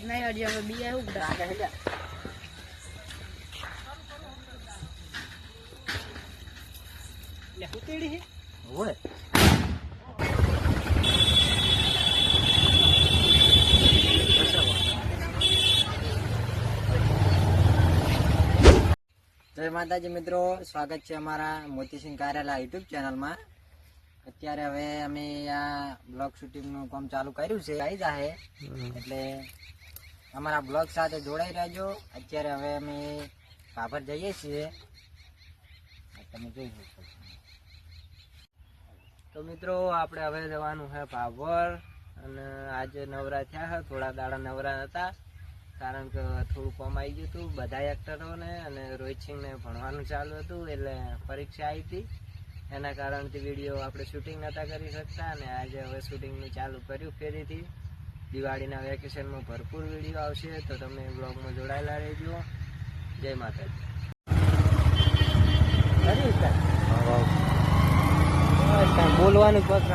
જ નહીં અડી હવે બીયા એવું બધા ઓય. જય માતાજી મિત્રો સ્વાગત છે અમારા મોતીસિંહ કારેલા યુટ્યુબ ચેનલમાં. અત્યારે હવે અમે આ બ્લોગ શૂટિંગનું કામ ચાલુ કર્યું છે. આવી જાહે. એટલે અમારા બ્લોગ સાથે જોડાઈ રહેજો. અત્યારે હવે અમે કાભર જઈએ છીએ. તમે જોઈ શકો તો મિત્રો, આપણે હવે જવાનું છે ભાભર અને આજે નવરા થયા છે. થોડા દાડા નવરા હતા. કારણ કે થોડું કામ આવી ગયું હતું. બધા એક્ટરોને અને રોહિત સિંહને ભણવાનું ચાલુ હતું. એટલે પરીક્ષા આવી હતી. એના કારણથી વીડિયો આપણે શૂટિંગ નહોતા કરી શકતા. અને આજે હવે શૂટિંગનું ચાલુ કર્યું ફેરીથી. દિવાળીના વેકેશનમાં ભરપૂર વીડિયો આવશે તો તમે બ્લોગમાં જોડાયેલા રહેજો. જય માતાજી. બોલવાનું પત્ર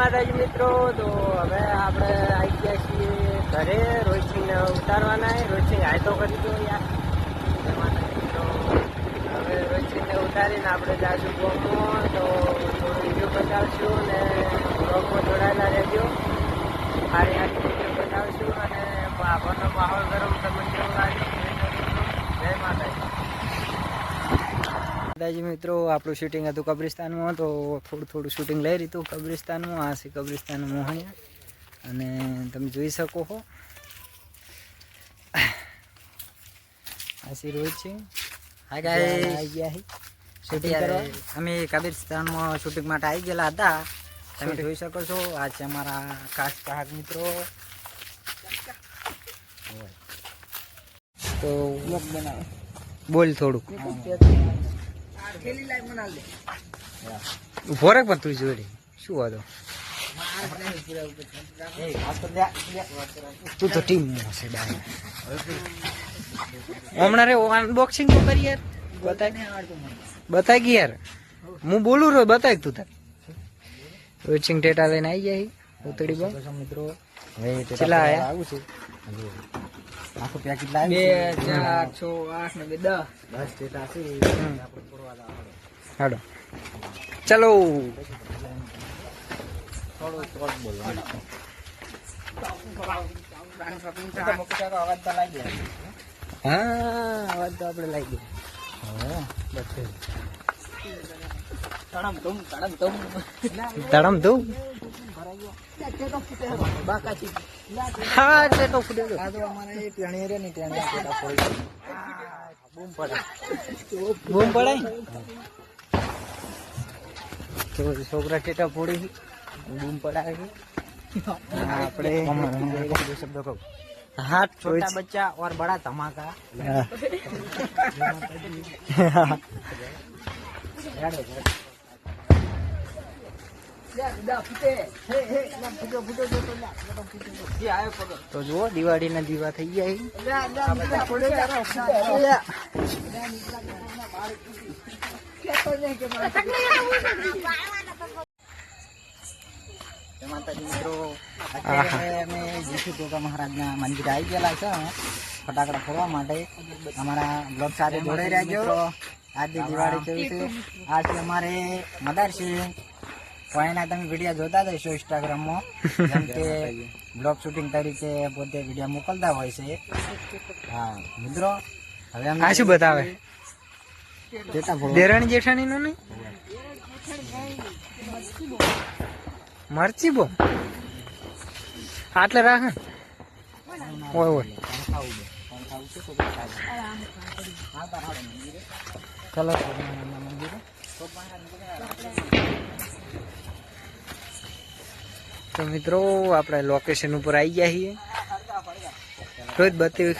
માતાજી મિત્રો, તો હવે આપણે આવી ગયા છીએ ઘરે. રોહિતસિંહને ઉતારવાના છે. રોહિતસિંહ હાયતો કરી દો યાર. માતાજી મિત્રો. હવે રોહિતસિંહને ઉતારીને આપણે જાશું ગોમો તો થોડું વીડિયો બતાવશું ને બ્લોગમાં જોડાયેલા રહેજો. સારી સારી વીડિયો બતાવશું અને આપણનો માહોલ ગરમ, તમે કેવું લાગ્યું? જય માતાજી. દાદાજી મિત્રો આપણું શૂટિંગ હતું કબ્રિસ્તાનમાં તો થોડું થોડું શૂટિંગ લઈ રહ્યું કબ્રિસ્તાનમાં. આ છે કબ્રિસ્તાનમાં અહીંયા અને તમે જોઈ શકો છો આ છે રોહિત સિંહ હા ગાય આવી ગયા શૂટિંગ અમે કબ્રિસ્તાનમાં શૂટિંગ માટે આવી ગયેલા હતા. તમે જોઈ શકો છો આ છે અમારા ખાસ ગ્રાહક મિત્રો. તો બોલ થોડુંક. ઊભો રાખ પણ તું જોડે. શું વાંધો? તું તો ટીમ હશે હમણાં રે અનબોક્સિંગ તો કરી યાર બતાય. બતાય કે યાર? હું બોલું રહ્યો બતાય તું તાર. સિંગ ટેટા લઈને આવી જાય. ઉતડી બો મિત્રો કેટલા આયા. આવું છે. આખું પેકેટ બે ચાર છ આઠ ને બે દસ. દસ જેટલા છે. હાડો. ચલો. હા અવાજ તો આપણે લાગી ગયા. તડમ ધૂમ તડમ ધૂમ. તડમ બાકાજી હા તે તો ફૂટે ગયો. આ તો અમારે એ ટેણી રે ને ટેણી ડેટા ફોડી બૂમ પડે બૂમ પડાય તો છોકરા ટેટા ફોડી બૂમ પડાવે છે. આપણે दो शब्द को હાથ छोटा बच्चा और बड़ा धमाका તો જુઓ દિવાળી ના દીવા થઈ ગયા મિત્રો અત્યારે અમે જીસુ ટોકા મહારાજના મંદિરે આવી ગયેલા છે. ફટાકડા ફોડવા માટે. અમારા બ્લોગ સાથે જોડાઈ છો આજે દિવાળી જેવી છે આજે અમારે મદાર છે. એના તમે વીડિયો જોતા જ હશો ઇન્સ્ટાગ્રામમાં જેમ કે બ્લોગ શૂટિંગ તરીકે પોતે વીડિયો મોકલતા હોય છે. હા મિત્રો હવે આ શું બતાવે? દેરાણી જેઠાણી નું નહીં? મરચી બો આટલે રાખ. ઓય ઓય. ચલો તો મિત્રો આપણે લોકેશન ઉપર આવી ગયા છીએ. રોજ બત્તી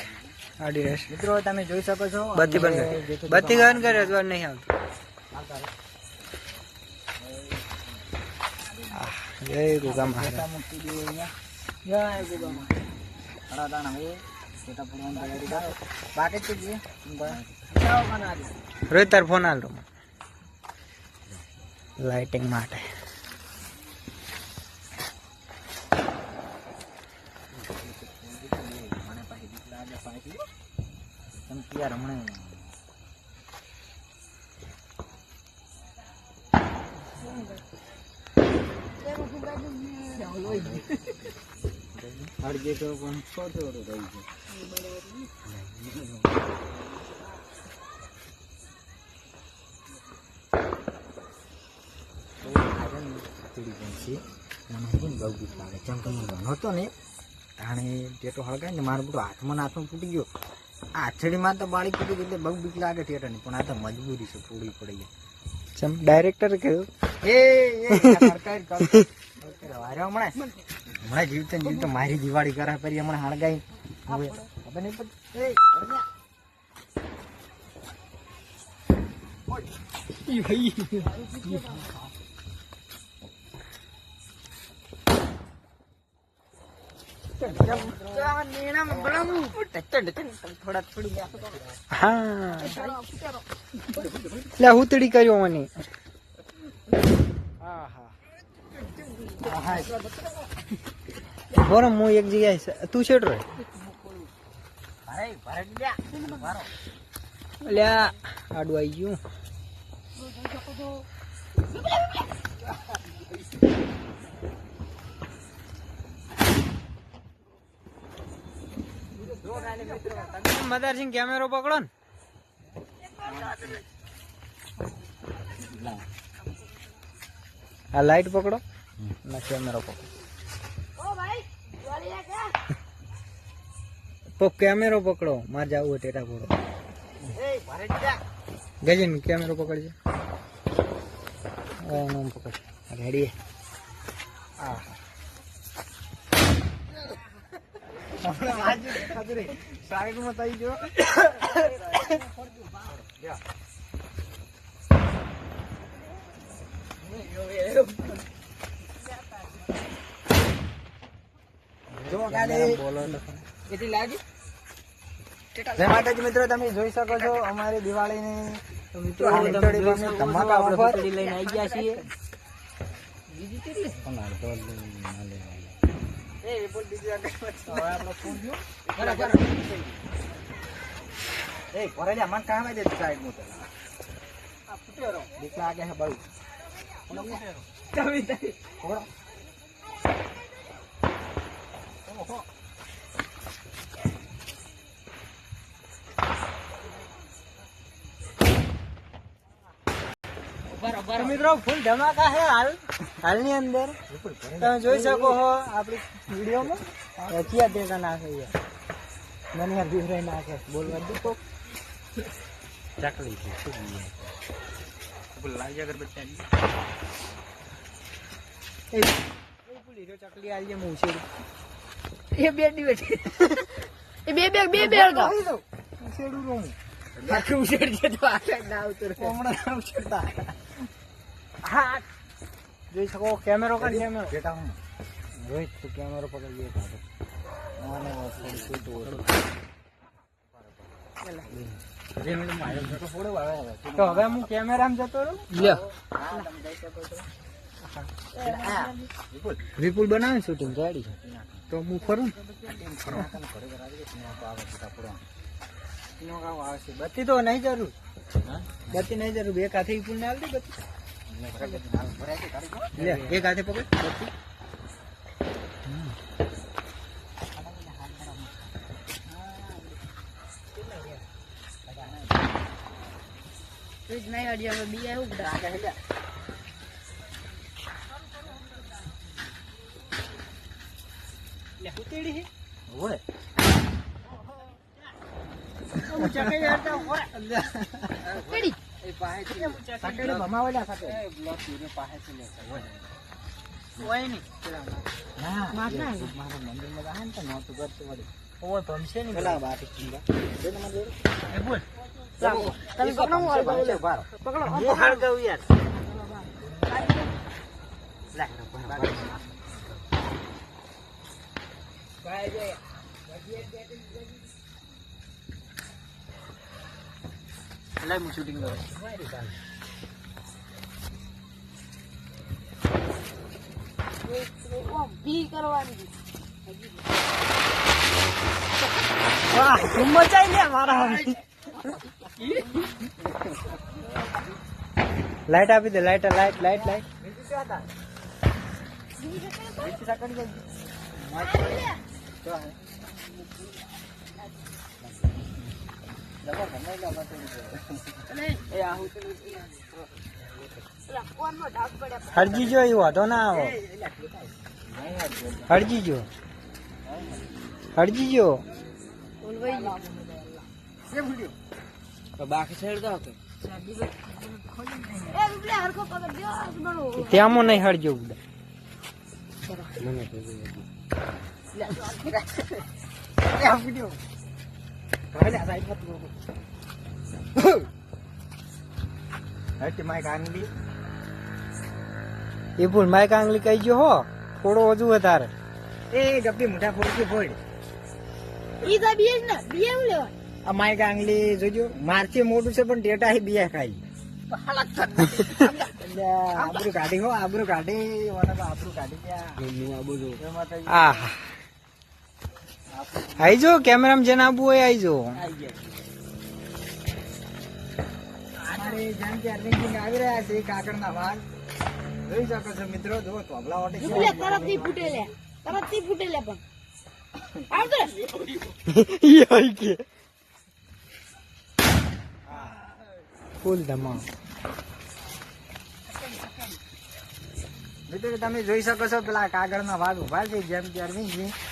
આડી રહેશે. મિત્રો તમે જોઈ શકો છો બત્તી બંધ બત્તી ગન કરે અજવાળ નહીં આવતું. જય ગોગા મહારાજ. રોહિત તાર ફોન અહીંયા. લાઇટિંગ ગોગામાં છે ક્યાં રમણે અડગે તો પણ રહી છે તાણે ટેટો હળગાય ને મારો બધું હાથમાં હાથમાં ફૂટી ગયો. આ આછડીમાં તો બાળી પડી ગઈ એટલે બહુ બીક લાગે ટેટાની પણ આ તો મજબૂરી છે થોડી પડી ગઈ ચમ ડાયરેક્ટર કીધું? એ એ સરકાર કર વારે હમણાં. હમણાં જીવતે જીવતે મારી દિવાળી કરા પરી હમણાં હળગાઈ હવે નહીં પડતી એ હળગા. થોડા થોડી હા હુતડી કર્યો મને બોરો હું એક જગ્યાએ. તું છેડ રહે ભાઈ ભાઈ લ્યા મારો લ્યા આડું આવી ગયું મદારસિંહ કેમેરો પકડો ને. આ લાઈટ પકડો. ના કેમેરો પકડો. તો કેમેરો પકડો. મારે જવું હોય ટેટા પકડો ગજીન કેમેરો પકડજો. પકડ રેડી હમણાં સાઈડમાં થઈ ગયો જો ખાલી કેટલી લાગી જય માતાજી મિત્રો તમે જોઈ શકો છો અમારી દિવાળીની મિત્રો ધમાકા લઈને આવી ગયા છીએ. બીજી કેટલી એ વિપુલ બીજું આગળ હવે આપણો ફોન ગયો બરાબર એ ઘરે જા મને કામ દે સાઈડમાં આ ફૂટ્યો રહો બીક લાગે છે બહુ કવિ તારી થોડો બરાબર મિત્રો ફૂલ ધમાકા છે હાલ હાલની અંદર તમે જોઈ શકો છો આપણી વિડીયોમાં. ક્યાં દેતા નાખે છે. મને યાર બીવરાઈ નાખે. બોલવા દે તો ચકલી છે શું લાવી અગર એ એ પેલી જો ચકલી આવી જાય છે એ બેટી બેઠી એ બે બે બે બે અડગા મૂછેડું રહું. આખું ઉછેડજે તો આગળ ના ઉતરે હમણાં ઉછેડતા હા જોઈ શકો કેમેરો કાઢ કેમેરો બેટા હું? રોહિત તું કેમેરો પકડી લે મને માર્યો છે તો તો હવે. હું કેમેરામાં જતો રહું? લ્યો. હા તમે જઈ શકો છો વિપુલ બનાવે શૂટિંગ ગાડી છે તો હું ફરું બત્તી તો નહીં જરૂર. બત્તી નહીં જરૂર. એક કાથી વિપુલ ને આવતી બત્તી. લે એક હાથે પકડ. ફ્રીજ નહીં અડી હવે બી આવું બધા હું. ઓય. મંદિરમાં જાય ને તો નહોતું કરતું વળી. ઓય ભમશે ને પેલા બાકી ચીંગા. જે તમારે જોડે? એ બોલ તમે પકડો હું હાલ પાંચસો બાર. પકડો હું હાલ ગયું યાર લાઈ હું શૂટિંગ કરું લાઈટ આપી દે light light light light double Harji જો એ વાંધો ના આવો. હરજી જો હરજી જો ત્યાં નહીં હરજો બધા એ આ વિડિયો. હવે લે, આ સાઈડમાં તું. હટ, માઈક આંગળી. એ ભૂલ માઇક આંગલી કહી ગયો હો થોડો ઓછું વધારે એ ગપ્પી ફોડકી ફોડ. ઈ તો જ ને આ માઈક આંગળી જોજો મારથી મોટું છે પણ ડેટા હી બીએ ખાઈ આબરૂ કાઢી હો આબરૂ કાઢી આબરૂ ગયા આઈ જો કેમેરામાં જેને આવવું હોય આઈ જો આવી રહ્યા છે કાકડના ભાગ જોઈ શકો છો મિત્રો જો તોબલા વાટે રૂપલે તરતથી ફૂટે લે તરતથી ફૂટે લે પણ. આવતો રે. ઈ આઈ કે ફૂલ ધમાલ. મિત્રો તમે જોઈ શકો છો પેલા કાગળના ભાગ ઊભા છે જેમ કે અરવિંદ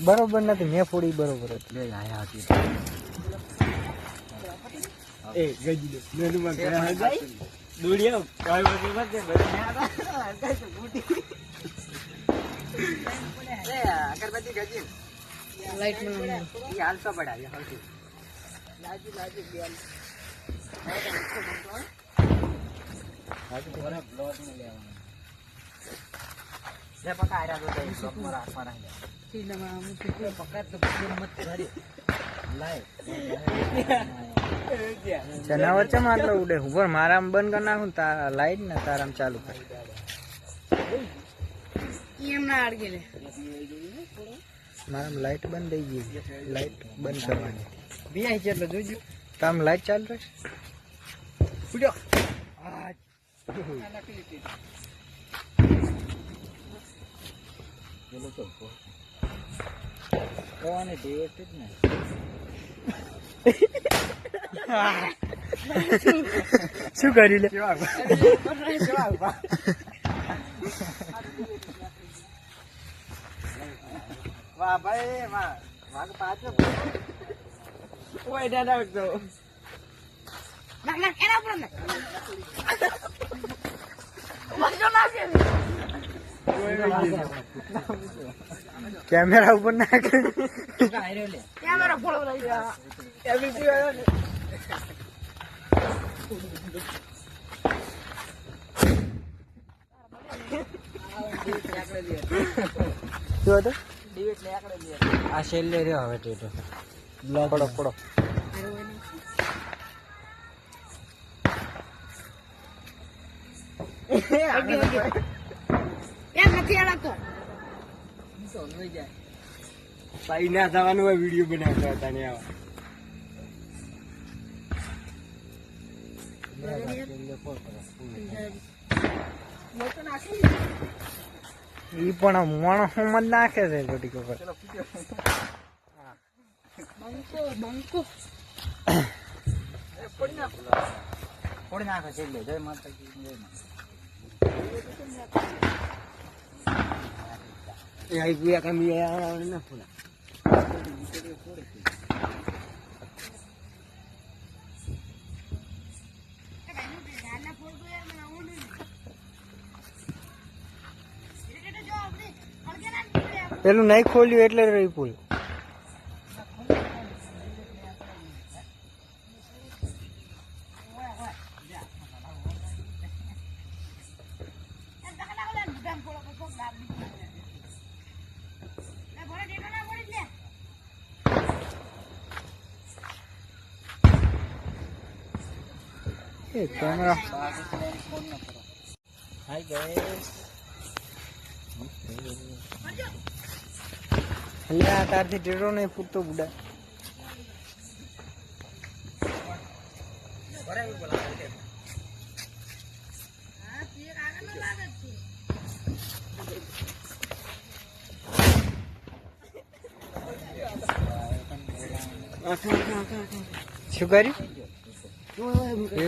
બરોબર નથી મેં ફોડી બરોબર હતી. આયા હતી. દે નાનું માં કઈ જાય દોડી આવ. કઈ મત દે અગરબત્તી ગજી. લાઈટમાં એ હાલતો પડાવી હાલતી લે પકા આર્યા તો બ્લોકમાં રાખવા રાખ્યા પકા તો મત કરી લાય જનાવર ચમ આટલો ઉડે? ઉપર મારામાં બંધ કરી નાખું તારા લાઈટ ને તારામ ચાલુ કર. મારામાં લાઈટ બંધ થઈ ગઈ. લાઈટ બંધ કરવાની. બી છે એટલે જોજો તામ લાઈટ ચાલુ રહેશે? કોને ટેસ્ટ જ ને. શું કરી લે? વાહ ભાઈ વાહ. વાહ પાછો. ઓય દાદા તો નાખ ના એના ઉપર નાખ. ના નાખે કેમેરા ઉપર નાખ ત્યાં મારો ફોડો લઈ એબીસી ને. શું હતું? આ છેલ્લે રહ્યો હવે ટેટો પડો પડો. એમ નથી અડગતો ભાઈ ના થવાનું હોય વીડિયો બનાવતા હતા ને આવા. ઈ પણ માણસો માં નાખે છે ઘડીક ઉપર બંકો બંકો ફોડી નાખો છે લે જય માતાજી જય માતા આઈ ગયા કમી ના ફોલા પેલું નહીં ખોલ્યું એટલે રહી પુલ એ કેમેરા હાય ગાઈસ એટલે તારથી ટેરો નહીં ફૂટતો બુડા. શું કર્યું?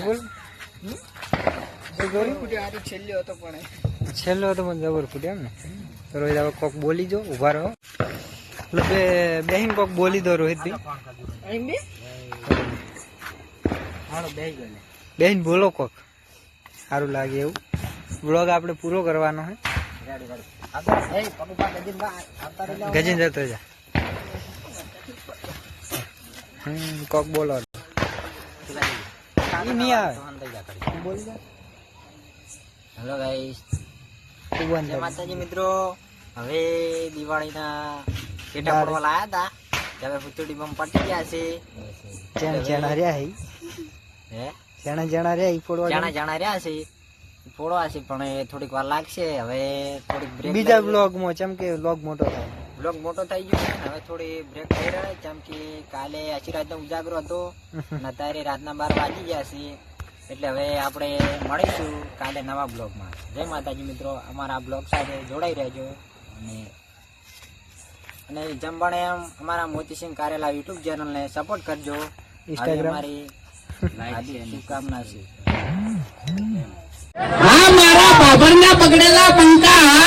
બોલ. છેલ્લો હતો પણ છેલ્લો તો મને જબર ફૂટ્યો એમ ને. તો રોહિત હવે કોક બોલી જો ઊભા રહો. એટલે બે બેહીન કોક બોલી દો રોહિત ભાઈ બે? હાલો બેહી ગયો બેહીન બોલો કોક. સારું લાગે એવું. બ્લોગ આપણે પૂરો કરવાનો હે. ગજીન જતો જા હમ કોક બોલો. નહીં આવે. હેલો ગાઈસ જય માતાજી મિત્રો. હવે દિવાળીના પેટા પડવા લાયા હતા. ત્યારે ફૂચડી બમ પટી ગયા છે. ચેણ ચેણા રહ્યા હી. હે? ચેણા જણા રહ્યા ઈ ફોડવા જાણા જાણા રહ્યા છે. ફોડવા છે પણ એ થોડીક વાર લાગશે. હવે થોડીક બ્રેક બીજા બ્લોગમાં જેમ કે બ્લોગ મોટો થાય. બ્લોગ મોટો થઈ ગયો હવે થોડી બ્રેક થઈ રહ્યો જેમ કે કાલે આશીર્વાદ રાતનો ઉજાગરો હતો અને અત્યારે રાતના બાર વાગી ગયા છે. એટલે હવે આપણે મળીશું કાલે નવા બ્લોગમાં જય માતાજી મિત્રો અમારા બ્લોગ સાથે જોડાઈ રહેજો. અને અને જેમ પણ એમ અમારા મોતીસિંહ કારેલા યુટ્યુબ ચેનલને સપોર્ટ કરજો. ઇન્સ્ટાગ્રામ મારી શુભકામના છે. આ મારા બાબરના પકડેલા પંખા